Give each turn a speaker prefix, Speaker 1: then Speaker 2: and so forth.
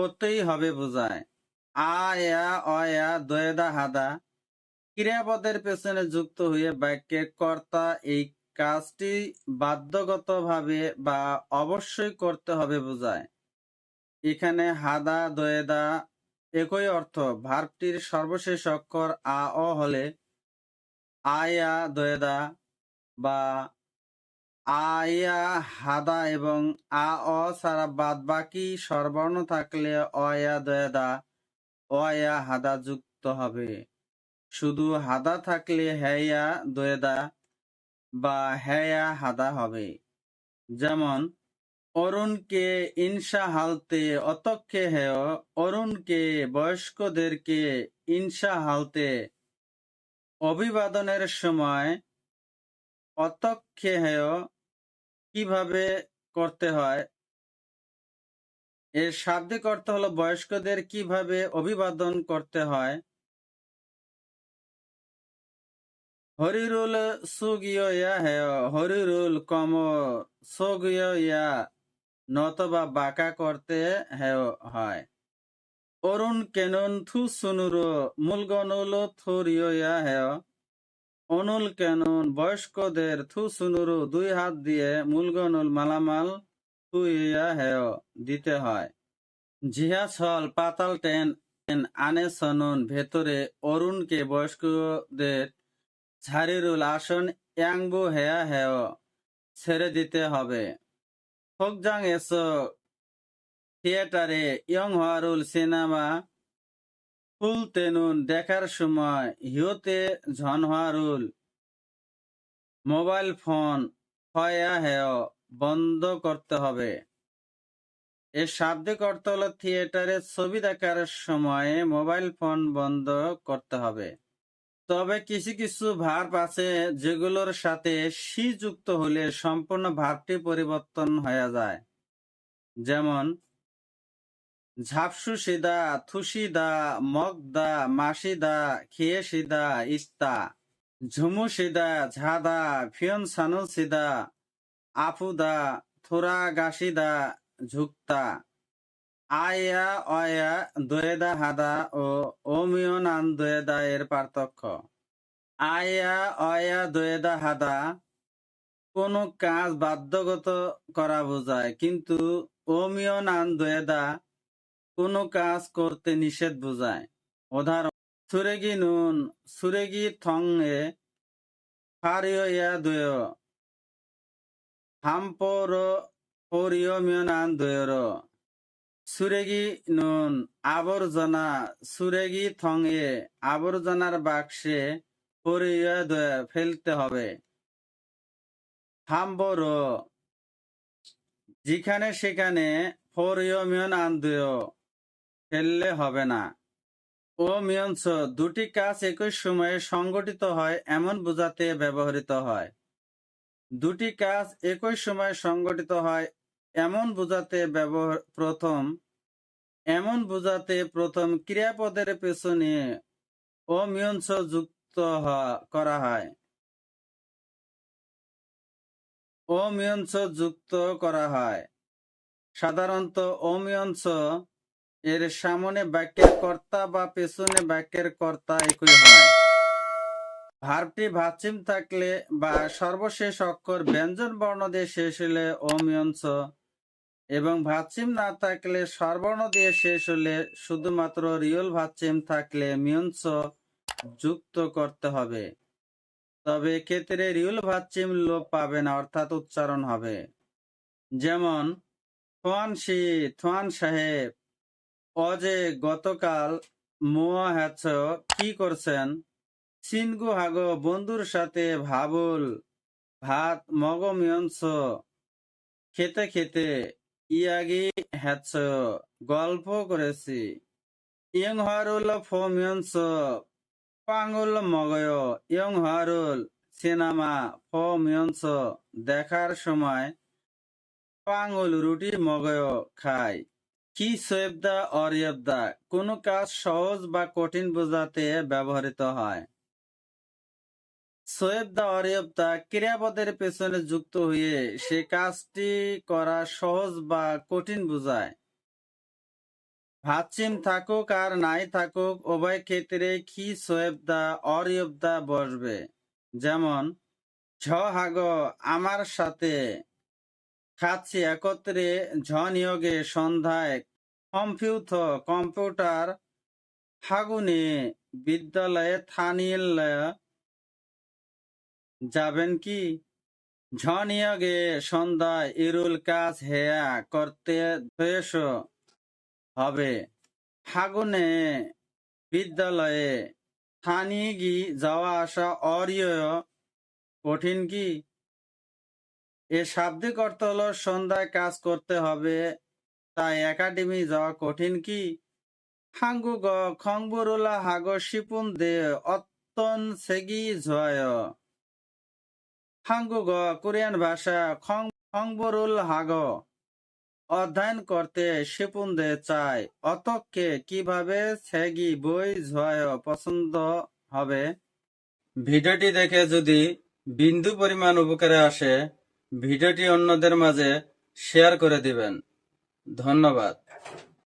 Speaker 1: করতেই হবে বোঝায়। আ এয়া অয়া দয়েদা, হাদা। ক্রিয়াপদের পেছনে যুক্ত হয়ে বাক্যের কর্তা এই কাজটি বাধ্যগতভাবে বা অবশ্যই করতে হবে বোঝায়। এখানে হাদা, দয়েদা একই অর্থ। ভার্বটির সর্বশেষ অক্ষর আ, অ হলে আয়া দয়েদা বা আয়া, হাদা এবং আ, অ ছাড়া বাদ বাকি স্বরবর্ণ থাকলে অয়া, দয়েদা, অয়া, হাদা যুক্ত হবে। শুধু হাদা থাকলে হ্যায়া দয়েদা বা হ্যায়া হাদা হবে। যেমন, অরুণকে ইনসা হালতে অতক্ষে হেয়, অরুণকে বয়স্কদেরকে ইনসা হালতে অভিবাদনের সময় অতক্ষে হেয় কীভাবে করতে হয়? এর শাব্দিক অর্থ হলো বয়স্কদের কীভাবে অভিবাদন করতে হয়? হরিরুল সুগিয় হরিরুল কম সুগিয় নতবা বাঁকা করতে হেয় হয়। অরুণ কেনন থু সুনুরো মূলগনুল থুরিয় হেয় অনুল কেনন, বয়স্কদের থু সুনুরু দুই হাত দিয়ে মূলগনুল মালামাল হেয় দিতে হয়। জিহা ছল পাতাল টেন আনে সনুন, ভেতরে অরুণকে বয়স্কদের ঝাড়িরুল আসন ইয়াংবু হেয়া হেয় ছেড়ে দিতে হবে। ফোকজাং এসো থিয়েটারে ইয়ং হারুল সিনেমা ফুল তেনুন দেখার সময় হিওতে ঝনহারুল মোবাইল ফোন হয়া হেয় বন্ধ করতে হবে। এর শাব্দিক অর্থ হলো থিয়েটারে ছবি দেখার সময় মোবাইল ফোন বন্ধ করতে হবে। তবে কিছু কিছু ভার্ব আছে যেগুলোর সাথে সি যুক্ত হলে সম্পূর্ণ ভার্বটি পরিবর্তন হয়ে যায়। যেমন ঝাপসু সিদা থুসিদা মগদা মাসিদা খিয়েসিদা ইস্তা। ঝুমু সিদা ঝাদা ফিয়ন সানু সিদা আফুদা থোরা গাসিদা ঝুক্তা। আয়া, অয়া, দয়েদা, হাদা ও অমিয়নান দয়েদা এর পার্থক্য। আয়া, অয়া, দয়েদা, হাদা কোনো কাজ বাধ্যগত করা বোঝায়, কিন্তু অমিয়নান দয়েদা কোনো কাজ করতে নিষেধ বোঝায়। উদাহরণ, সুরেগি নুন, সুরেগি থং এ সুরেগি নুন, আবর্জনা, সুরেগি থং এ আবর্জনার বাক্সে ফেলতে হবে। হাম্বর যেখানে সেখানে পরিয় মিয়নান দয়। ফেললে হবে না। ও মিয়ঞ্চ দুটি কাজ একই সময়ে সংগঠিত হয়, এমন বোঝাতে ব্যবহৃত হয়। দুটি কাজ একই সময়ে সংগঠিত হয়, এমন বোঝাতে ব্যবহার প্রথম, এমন বোঝাতে প্রথম ক্রিয়াপদের পেছনে ও অমিয়ঞ্চ যুক্ত করা হয়। অমিয়ঞ্চ যুক্ত করা হয়। সাধারণত অমিয়ঞ্চ এর সামনে বাক্যের কর্তা বা পেছনে বাক্যের কর্তা একই হয়। ভার্বটি ভাচিম থাকলে বা সর্বশেষ অক্ষর ব্যঞ্জন বর্ণ দিয়ে শেষ হলে অমিয়ঞ্চ এবং ভাচিম না থাকলে স্বরবর্ণ দিয়ে শেষ হলে শুধুমাত্র রিয়ল ভাচিম থাকলে মিয়ঞ্চ যুক্ত করতে হবে। তবে এক্ষেত্রে রিয়ল ভাচিম লোপ পাবে না, অর্থাৎ উচ্চারণ হবে। যেমন, থোয়ান শি থোয়ান সাহেব অজে গতকাল মুয়া হ্যাচ, কি করছেন? সিনগু হাগো বন্ধুর সাথে ভাবুল, ভাত মগমিয়ংস খেতে খেতে ইয়াগি হ্যাচ, গল্প করেছি। ইয়ং হারুল ফমিয়ংস পাঙ্গুল মগয়। ইয়ং হারুল সিনেমা ফমিয়ংস দেখার সময় পাঙ্গুল রুটি মগয় খায়। কি সোয়েবদা, অরিয়বদা? কোন কাজ সহজ বা কঠিন বোঝাতে ব্যবহৃত হয়। সোয়েবদা, অরিয়বদা ক্রিয়াপদের পেছনে যুক্ত হয়ে সে কাজটি করা সহজ বা কঠিন বোঝায়। ভাচ্ছিম থাকুক আর নাই থাকুক, উভয় ক্ষেত্রে কি সোয়েবদা, অরিয়বদা বসবে? যেমন, ঝ, হাগ, আমার সাথে খাচ্ছি একত্রে, ঝ নিয়োগে সন্ধ্যায় কম্পিউথ কম্পিউটার ফাগুনে বিদ্যালয়ে থানিল যাবেন কি? ঝ নিয়োগে সন্ধ্যায় ইরুল কাজ হেয়া করতে দোষ হবে। ফাগুনে বিদ্যালয়ে থানি গি যাওয়া আসা অরিয় কঠিন কি? এ শাব্দিক অর্থ হলো সন্ধ্যায় কাজ করতে হবে তাই একাডেমি যাওয়া কঠিন কি? হাঙ্গু গ, খংবুরুলা, হাগ, শিপুন দে, অত্তন সেগি ঝয়। হাঙ্গু গ, কোরিয়ান ভাষা, খং, খংবুরুল, হাগ। অধ্যয়ন করতে শিপুন দে চায় অতকে কীভাবে সেগি বই ঝয় পছন্দ হবে? ভিডিওটি দেখে যদি বিন্দু পরিমাণ উপকারে আসে, ভিডিওটি অন্যদের মাঝে শেয়ার করে দিবেন। ধন্যবাদ।